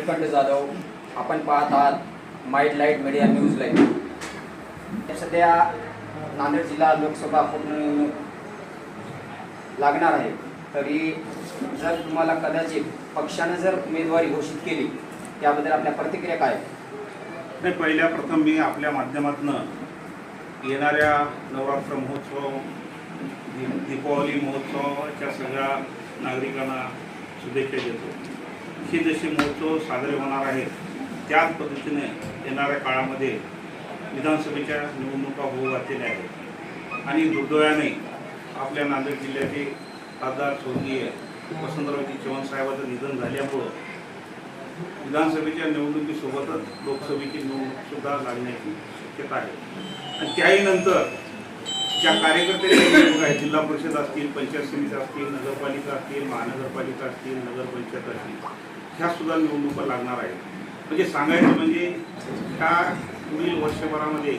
श्रीखंड जाधव आपण पाहत आहात might light media news live. सध्या नांदेड जिल्हा लोकसभा पोटनिवडणूक लागणार आहे. तरी जर तुम्हाला कदाचित पक्षानं जर उमेदवारी घोषित केली त्याबद्दल आपल्या प्रतिक्रिया काय? आहेत? नाही पहिल्या प्रथम मी आपल्या माध्यमातून येणाऱ्या नवरात्र महोत्सव दीपावली महोत्सवाच्या सगळ्या नागरिकांना शुभेच्छा देतो. हे जसे महोत्सव साजरे होणार आहेत त्याच पद्धतीने येणाऱ्या काळामध्ये विधानसभेच्या निवडणुका होऊ घातलेल्या आहेत. आणि दुर्दैवाने आपल्या नांदेड जिल्ह्याचे खासदार स्वर्गीय वसंतरावजी चव्हाण साहेबांचं निधन झाल्यामुळं विधानसभेच्या निवडणुकीसोबतच लोकसभेची निवडणूकसुद्धा लागण्याची शक्यता आहे. आणि त्याही नंतर ज्या कार्यकर्त्यांच्या निवडणूक आहेत जिल्हा परिषद असतील पंचायत समिती असतील नगरपालिका असतील महानगरपालिका असतील नगरपंचायत असतील ह्या सुद्धा निवडणुका लागणार आहेत. म्हणजे सांगायचं म्हणजे ह्या पुढील वर्षभरामध्ये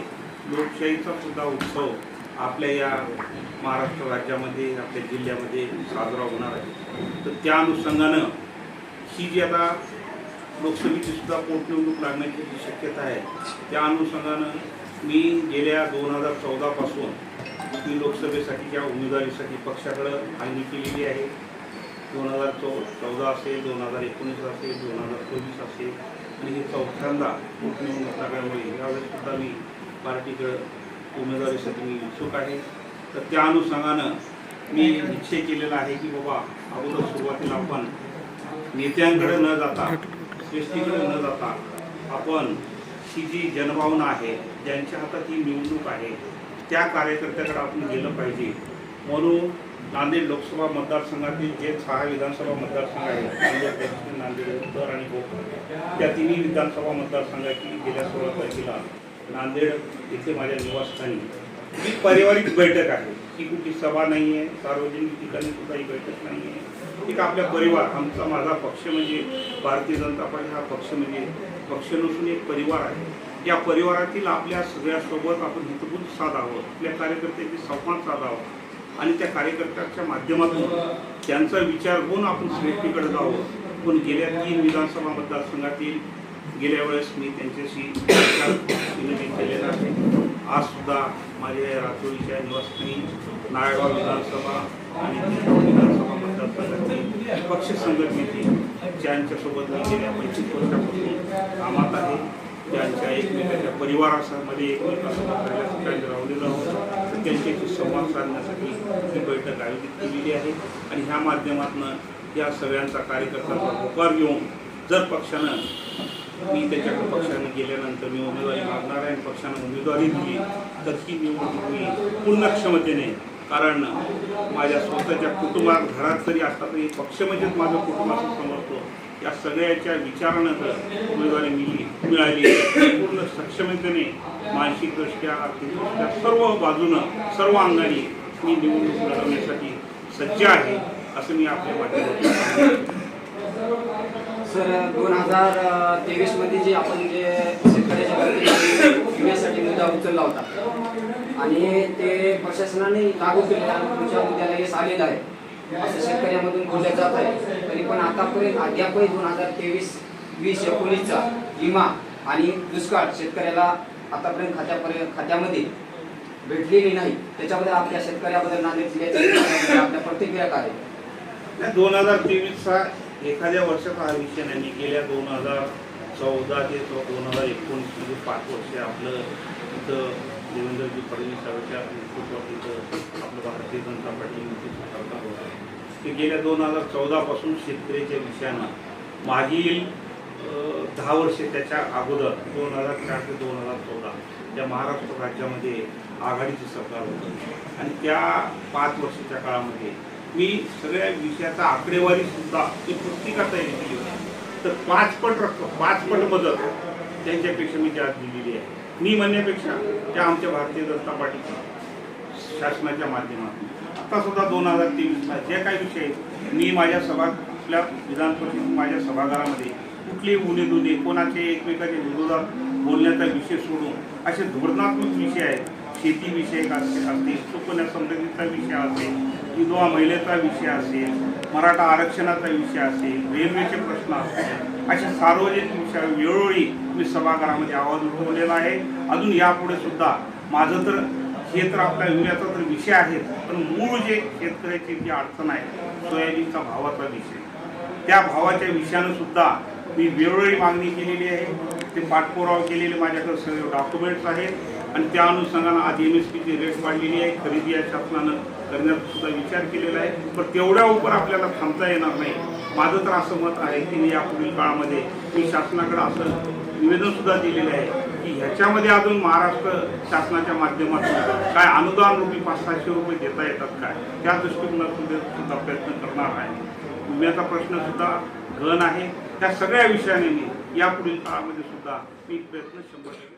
लोकशाहीचा सुद्धा उत्सव आपल्या या महाराष्ट्र राज्यामध्ये आपल्या जिल्ह्यामध्ये साजरा होणार आहे. तर त्या अनुषंगानं ही जी आता लोकसभेची सुद्धा पोटनिवडणूक लागण्याची जी शक्यता आहे त्या अनुषंगानं मी गेल्या दोन हजार चौदापासून मी लोकसभेसाठीच्या उमेदवारीसाठी पक्षाकडं मागणी केलेली आहे दोन हजार चौ चौदा असेल दोन हजार एकोणीस असेल दोन हजार चोवीस असेल आणि हे चौथ्यांदा पोटनिवडणूक लागल्यामुळे यावेळेस सुद्धा मी पार्टीकडं उमेदवारीसाठी मी इच्छुक आहे. तर त्या अनुषंगानं मी निश्चय केलेला आहे की बाबा अगोदर सुरुवातीला आपण नेत्यांकडे न जाता श्रेष्ठीकडे न जाता आपण ही जी जनभावना आहे ज्यांच्या हातात ही निवडणूक आहे त्या कार्यकर्त्याकडे आपण गेलं पाहिजे. म्हणून नांदेड लोकसभा मतदारसंघातील जे सहा विधानसभा मतदारसंघ आहेत नांदेड दक्षिण नांदेड उत्तर आणि कोकण त्या तिन्ही विधानसभा मतदारसंघातील गेल्या सोळा तारखेला नांदेड येथे माझ्या निवासस्थानी ही पारिवारिक बैठक आहे. ही कुठली सभा नाही आहे सार्वजनिक ठिकाणी सुद्धा ही बैठक नाही आहे एक आपल्या परिवार आमचा माझा पक्ष म्हणजे भारतीय जनता पार्टी हा पक्ष म्हणजे पक्ष नसून एक परिवार आहे. या परिवारातील आपल्या सगळ्यासोबत आपण हितगुज साधावं आपल्या कार्यकर्त्यांची संवाद साधावा आणि त्या कार्यकर्त्याच्या माध्यमातून त्यांचा विचार होऊन आपण श्रेष्ठीकडे जावं. पण गेल्या तीन विधानसभा मतदारसंघातील गेल्या वेळेस मी त्यांच्याशी विनंती केलेला आहे. आज सुद्धा माझ्या राजोरीच्या निवासस्थानी नाळगाव विधानसभा आणि विधानसभा मतदारसंघातील पक्ष संघटनेची ज्यांच्यासोबत मी गेल्या पंचवीस वर्षापासून कामात आहे त्यांच्या एकमेकांच्या परिवारामध्ये एकमेकांसोबत राहिल्यासाठी राहिलेलो आहोत त्यांच्याशी संवाद साधण्यासाठी ही बैठक आयोजित केलेली आहे. आणि ह्या माध्यमातून या सगळ्यांचा कार्यकर्त्यांचा होकार घेऊन जर पक्षानं मी त्याच्याकडे पक्षाने गेल्यानंतर मी उमेदवारी मागणार आहे पक्षानं उमेदवारी दिली तर ही निवडणूक मी पूर्ण क्षमतेने कारण माझ्या स्वतःच्या कुटुंबात घरात जरी असता तरी पक्ष म्हणजेच माझं कुटुंबाचं समजतो. या सगळ्याच्या विचारानंतर उमेदवारी मिळली मिळाली. पूर्ण सक्षमतेने मानसिकदृष्ट्या आर्थिकदृष्ट्या सर्व बाजूनं सर्व अंगाने मी निवडणूक लढवण्यासाठी सज्ज आहे असं मी आपल्या वाटत सर दोन हजार तेवीसमध्ये जे आपण जे शेतकऱ्याच्या विम्यासाठी मुद्दा उचलला होता. आणि ते प्रशासनाने लागू केले तुमच्या मुद्द्याला यश आलेलं आहे. असं शेतकऱ्यामधून बोलल्या जात आहे. तरी पण आतापर्यंत अद्यापही दोन हजार तेवीस वीस एकोणीसचा विमा आणि दुष्काळ शेतकऱ्याला आतापर्यंत खात्यापर्यंत खात्यामध्ये भेटलेली नाही. त्याच्याबद्दल आपल्या शेतकऱ्याबद्दल नांदेड जिल्ह्याच्या आपल्या प्रतिक्रिया काय दोन हजार तेवीसचा एखाद्या वर्षाचा हा विषय नाही. मी गेल्या दोन हजार चौदा ते दोन हजार एकोणीस म्हणजे पाच वर्ष आपलं इथं देवेंद्रजी फडणवीस साहेबांच्या नेतृत्वात इथं आपलं भारतीय जनता पार्टी ते गेल्या दोन हजार चौदापासून शेतकऱ्याच्या विषयानं मागील दहा वर्षे त्याच्या अगोदर दोन हजार चार ते दोन हजार चौदा त्या महाराष्ट्र राज्यामध्ये आघाडीचं सरकार होतं. आणि त्या पाच वर्षाच्या काळामध्ये मी सगळ्या विषयाचा आकडेवारी सुद्धा ती पुस्तिका तयारी केली होती तर पाच पट रक्कम पाच पट मदत त्यांच्यापेक्षा मी त्यात दिलेली आहे. मी म्हणण्यापेक्षा त्या आमच्या भारतीय जनता पार्टीच्या शासनाच्या माध्यमातून. आत्तासुद्धा दोन हजार तेवीसला जे काही विषय मी माझ्या सभा आपल्या विधान परिषद माझ्या सभागृहामध्ये कुठली उणे दुने कोणाचे एकमेकाच्या विरोधात बोलण्याचा विषय सोडून असे धोरणात्मक विषय आहेत. शेती विषयक असते असतील सुकन्या समृद्धीचा विषय असेल विधवा महिलेचा विषय असेल मराठा आरक्षणाचा विषय असेल रेल्वेचे प्रश्न असतील अशा सार्वजनिक विषय वेळोवेळी मी सभागृहामध्ये आवाज उठवलेला आहे. अजून यापुढे सुद्धा माझं तर हे तर आपल्या युरियाचा तर विषय आहे पण मूळ जे शेतकऱ्याची जी अडचण आहे सोयाबीनचा भावाचा विषय. त्या भावाच्या विषयानं सुद्धा मी वेळोवेळी मागणी केलेली आहे. ते पाठपुरावा केलेले माझ्याकडे सगळे डॉक्युमेंट्स आहेत आणि त्या अनुषंगानं आज एम एस पीची रेट वाढलेली आहे. खरेदी या शासनानं करण्याचा सुद्धा विचार केलेला आहे. पण तेवढ्या उपर आपल्याला थांबता येणार नाही. माझं तर असं मत आहे की मी यापुढील काळामध्ये मी शासनाकडे असं निवेदनसुद्धा दिलेलं आहे. की ह्याच्यामध्ये अजून महाराष्ट्र शासनाच्या माध्यमातून काय अनुदान रुपये पाच सहाशे रुपये देता येतात काय? त्या दृष्टिकोनातून सुद्धा प्रयत्न करणार आहे. विम्याचा प्रश्न सुद्धा घन आहे. त्या सगळ्या विषयाने मी यापुढील काळामध्ये सुद्धा मी प्रयत्न शंभर टक्के